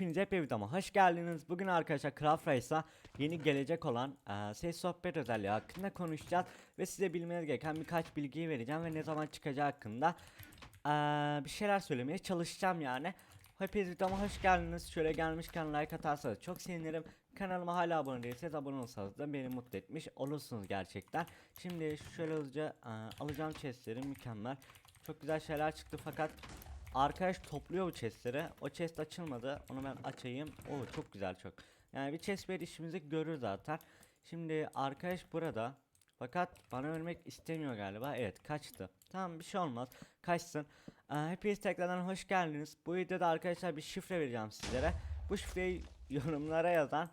Hepinize hep videoma hoş geldiniz. Bugün arkadaşlar Craft Race'a yeni gelecek olan eee ses sohbet özelliği hakkında konuşacağız. Ve size bilmeniz gereken birkaç bilgiyi vereceğim ve ne zaman çıkacağı hakkında eee, bir şeyler söylemeye çalışacağım yani. Hepiniz videoma hoş geldiniz. Şöyle gelmişken like atarsanız çok sevinirim. Kanalıma hala abone değilseniz abone olsanız da beni mutlu etmiş olursunuz gerçekten. Şimdi şöyle hızlıca eee, alacağım chestleri mükemmel. Çok güzel şeyler çıktı fakat Arkadaş topluyor bu chestleri. O chest açılmadı. Onu ben açayım. Oo çok güzel çok. Yani bir chest bir işimizi görür zaten. Şimdi arkadaş burada. Fakat bana ölmek istemiyor galiba. Evet kaçtı. Tamam bir şey olmaz. Kaçsın. Ee, hepiniz tekrardan hoş geldiniz. Bu videoda arkadaşlar bir şifre vereceğim sizlere. Bu şifreyi yorumlara yazan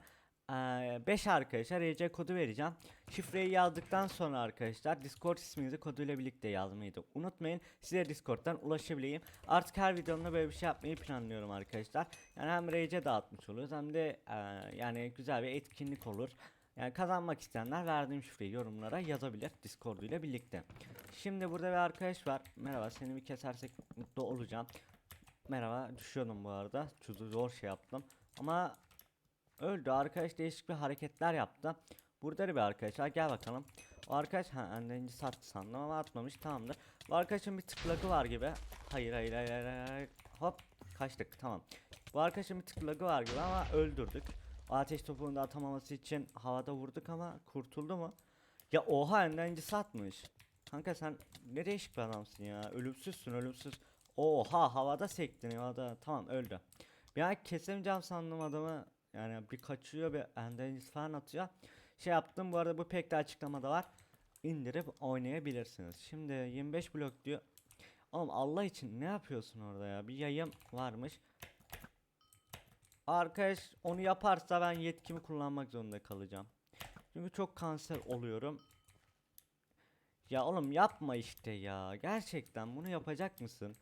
5 arkadaşlar RC kodu vereceğim. Şifreyi yazdıktan sonra arkadaşlar Discord isminizi koduyla birlikte yazmayı da unutmayın. Size Discord'dan ulaşabileyim. Artık her videomda böyle bir şey yapmayı planlıyorum arkadaşlar. Yani hem RC dağıtmış oluruz hem de e, yani güzel bir etkinlik olur. Yani kazanmak isteyenler verdiğim şifreyi yorumlara yazabilir Discord ile birlikte. Şimdi burada bir arkadaş var. Merhaba seni bir kesersek mutlu olacağım. Merhaba düşüyordum bu arada. Çuzu zor şey yaptım. Ama Öldü arkadaş değişik bir hareketler yaptı. Burada da bir arkadaş var gel bakalım. O arkadaş ha annenci sattı sandım ama atmamış tamamdır. Bu arkadaşın bir tıklagı var gibi. Hayır hayır hayır hayır, hayır. Hop kaçtık tamam. Bu arkadaşın bir tıklagı var gibi ama öldürdük. O ateş topuğunu da atamaması için havada vurduk ama kurtuldu mu? Ya oha annenci satmış. Kanka sen ne değişik bir adamsın ya. Ölümsüzsün ölümsüz. Oha havada sektin havada. Tamam öldü. Bir an kesemeyeceğim sandım adamı. Yani bir kaçıyor bir endeniz falan atıyor. Şey yaptım bu arada bu pek de açıklamada var. İndirip oynayabilirsiniz. Şimdi 25 blok diyor. Oğlum Allah için ne yapıyorsun orada ya? Bir yayım varmış. Arkadaş onu yaparsa ben yetkimi kullanmak zorunda kalacağım. Çünkü çok kanser oluyorum. Ya oğlum yapma işte ya. Gerçekten bunu yapacak mısın?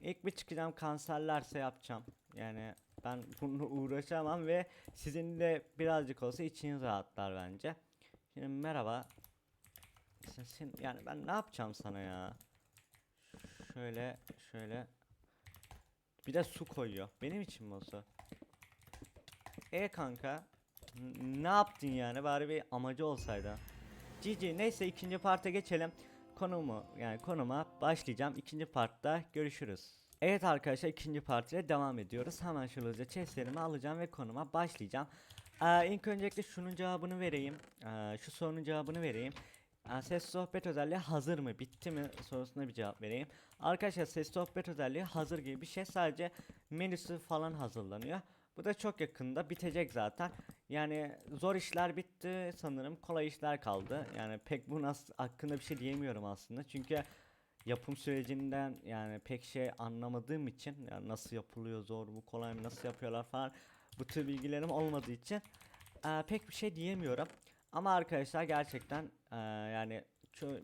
İlk bir çıkacağım kanserlerse yapacağım. Yani ben bununla uğraşamam ve sizin de birazcık olsa içiniz rahatlar bence. Şimdi merhaba. Sen, sen- yani ben ne yapacağım sana ya? Şöyle şöyle. Bir de su koyuyor. Benim için mi o su? E kanka. Ne yaptın yani? Bari bir amacı olsaydı. GG neyse ikinci parta geçelim. Konumu yani konuma başlayacağım. İkinci partta görüşürüz. Evet arkadaşlar ikinci part ile devam ediyoruz. Hemen hızlıca chestlerimi alacağım ve konuma başlayacağım. Ee, ilk öncelikle şunun cevabını vereyim. Ee, şu sorunun cevabını vereyim. Ee, ses sohbet özelliği hazır mı bitti mi sorusuna bir cevap vereyim. Arkadaşlar ses sohbet özelliği hazır gibi bir şey sadece menüsü falan hazırlanıyor. Bu da çok yakında bitecek zaten. Yani zor işler bitti sanırım kolay işler kaldı. Yani pek bu nasıl hakkında bir şey diyemiyorum aslında. Çünkü yapım sürecinden yani pek şey anlamadığım için yani nasıl yapılıyor zor mu kolay mı nasıl yapıyorlar falan bu tür bilgilerim olmadığı için eee, pek bir şey diyemiyorum. Ama arkadaşlar gerçekten eee, yani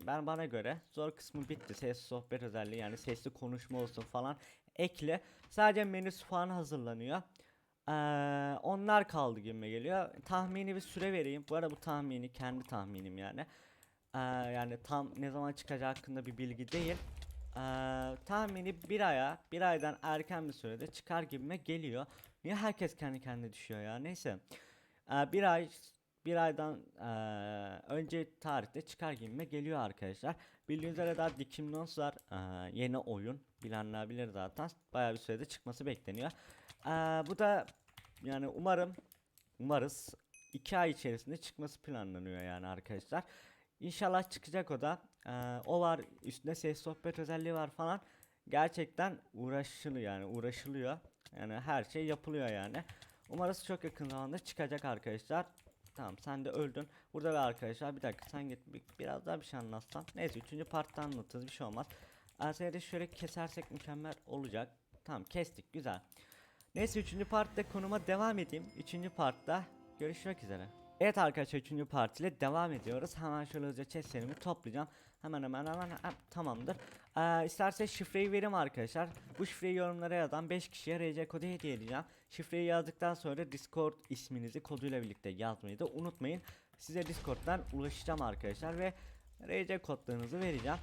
ben bana göre zor kısmı bitti. Ses sohbet özelliği yani sesli konuşma olsun falan ekle. Sadece menüsü falan hazırlanıyor. Eee, onlar kaldı gibime geliyor. Tahmini bir süre vereyim. Bu arada bu tahmini kendi tahminim yani. Eee, yani tam ne zaman çıkacağı hakkında bir bilgi değil. Eee, tahmini bir aya, bir aydan erken bir sürede çıkar gibime geliyor. Niye herkes kendi kendine düşüyor ya? Neyse. Eee, bir ay, bir aydan eee, önce tarihte çıkar gibime geliyor arkadaşlar. Bildiğiniz üzere daha Dikim Dons var. Eee, yeni oyun. Bilenler bilir zaten. Bayağı bir sürede çıkması bekleniyor. Eee, bu da yani umarım Umarız 2 ay içerisinde çıkması planlanıyor yani arkadaşlar. İnşallah çıkacak o da. Ee, o var üstünde ses sohbet özelliği var falan. Gerçekten uğraşılıyor yani uğraşılıyor. Yani her şey yapılıyor yani. Umarız çok yakın zamanda çıkacak arkadaşlar. Tamam sen de öldün. Burada bir arkadaşlar bir dakika sen git bir- biraz daha bir şey anlatsan. Neyse 3. partta anlatırız bir şey olmaz. Ee, seni de şöyle kesersek mükemmel olacak. Tamam kestik güzel. Neyse 3. partta konuma devam edeyim. 3. partta görüşmek üzere. Evet arkadaşlar 3. part ile devam ediyoruz. Hemen şöyle hızlıca chestlerimi toplayacağım. Hemen hemen hemen hem- tamamdır. Ee, isterseniz şifreyi vereyim arkadaşlar. Bu şifreyi yorumlara yazan 5 kişiye RC kodu hediye edeceğim. Şifreyi yazdıktan sonra Discord isminizi koduyla birlikte yazmayı da unutmayın. Size Discord'dan ulaşacağım arkadaşlar ve RC kodlarınızı vereceğim.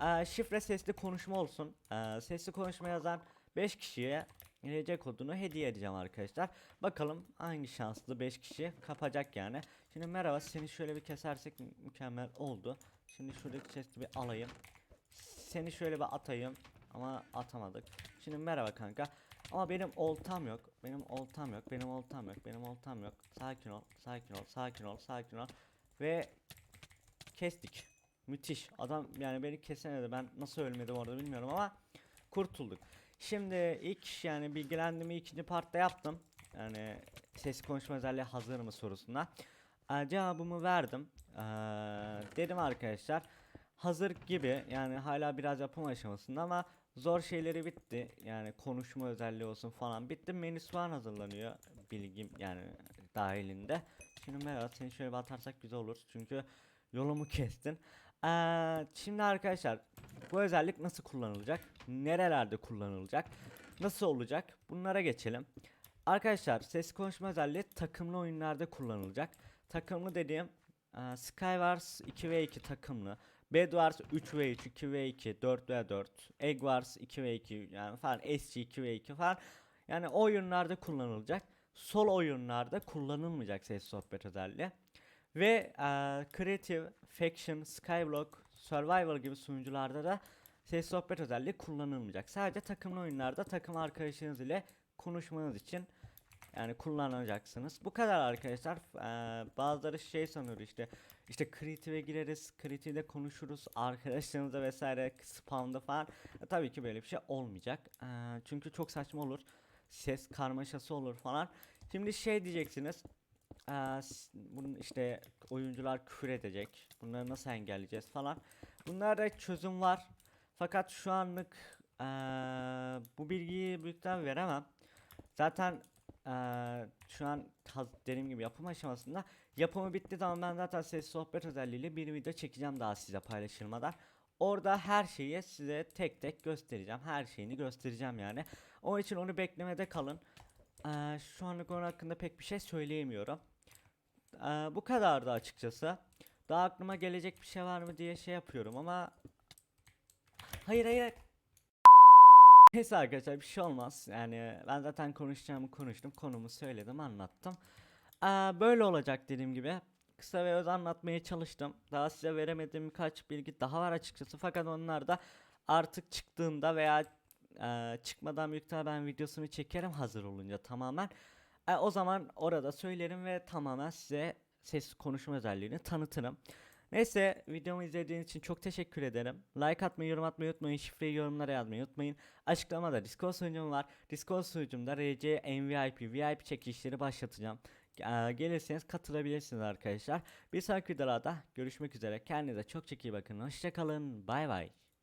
Ee, şifre sesli konuşma olsun. Ee, sesli konuşma yazan 5 kişiye RC kodunu hediye edeceğim arkadaşlar. Bakalım hangi şanslı 5 kişi kapacak yani. Şimdi merhaba seni şöyle bir kesersek mü- mükemmel oldu. Şimdi şuradaki chest'i bir alayım. Seni şöyle bir atayım ama atamadık. Şimdi merhaba kanka. Ama benim oltam yok. Benim oltam yok. Benim oltam yok. Benim oltam yok. Sakin ol. Sakin ol. Sakin ol. Sakin ol. Ve kestik. Müthiş. Adam yani beni kesemedi. Ben nasıl ölmedim orada bilmiyorum ama kurtulduk. Şimdi ilk yani bilgilendirme ikinci partta yaptım. Yani ses konuşma özelliği hazır mı sorusuna. Ee, cevabımı verdim. Ee, dedim arkadaşlar hazır gibi yani hala biraz yapım aşamasında ama zor şeyleri bitti. Yani konuşma özelliği olsun falan bitti. Menüsü falan hazırlanıyor bilgim yani dahilinde. Şimdi merhaba seni şöyle bir atarsak güzel olur. Çünkü yolumu kestin. Ee, şimdi arkadaşlar bu özellik nasıl kullanılacak? Nerelerde kullanılacak? Nasıl olacak? Bunlara geçelim. Arkadaşlar ses konuşma özelliği takımlı oyunlarda kullanılacak. Takımlı dediğim e, Skywars 2v2 takımlı. Bed Wars 3v3, 2v2, 4v4, Egg Wars 2v2 yani falan SG 2v2 falan. Yani oyunlarda kullanılacak. Sol oyunlarda kullanılmayacak ses sohbet özelliği. Ve e, Creative, Faction, Skyblock, Survival gibi sunucularda da ses sohbet özelliği kullanılmayacak. Sadece takımlı oyunlarda takım arkadaşınız ile konuşmanız için yani kullanacaksınız. Bu kadar arkadaşlar. Eee, bazıları şey sanıyor işte işte Creative'e gireriz, Creative'de konuşuruz, arkadaşlarınızla vesaire spamda falan. E, tabii ki böyle bir şey olmayacak. Eee, çünkü çok saçma olur. Ses karmaşası olur falan. Şimdi şey diyeceksiniz. Eee, s- bunun işte oyuncular küfür edecek. Bunları nasıl engelleyeceğiz falan. Bunlarda çözüm var. Fakat şu anlık eee, bu bilgiyi büyükten veremem. Zaten eee, şu an dediğim gibi yapım aşamasında yapımı bittiği zaman ben zaten ses sohbet özelliğiyle bir video çekeceğim daha size paylaşılmadan. Orada her şeyi size tek tek göstereceğim. Her şeyini göstereceğim yani. Onun için onu beklemede kalın. Eee, şu anlık onun hakkında pek bir şey söyleyemiyorum. Eee, bu kadardı açıkçası. Daha aklıma gelecek bir şey var mı diye şey yapıyorum ama Hayır hayır. Neyse arkadaşlar bir şey olmaz. Yani ben zaten konuşacağımı konuştum. Konumu söyledim anlattım. Aa, böyle olacak dediğim gibi. Kısa ve öz anlatmaya çalıştım. Daha size veremediğim birkaç bilgi daha var açıkçası. Fakat onlar da artık çıktığında veya e, çıkmadan büyük ben videosunu çekerim hazır olunca tamamen. E, o zaman orada söylerim ve tamamen size ses konuşma özelliğini tanıtırım. Neyse videomu izlediğiniz için çok teşekkür ederim. Like atmayı, yorum atmayı unutmayın. Şifreyi yorumlara yazmayı unutmayın. Açıklamada Discord sunucum var. Discord sunucumda RC MVP, VIP çekişleri başlatacağım. Eee, Gelirseniz katılabilirsiniz arkadaşlar. Bir sonraki videolarda görüşmek üzere. Kendinize çok çok iyi bakın. Hoşçakalın. Bay bay.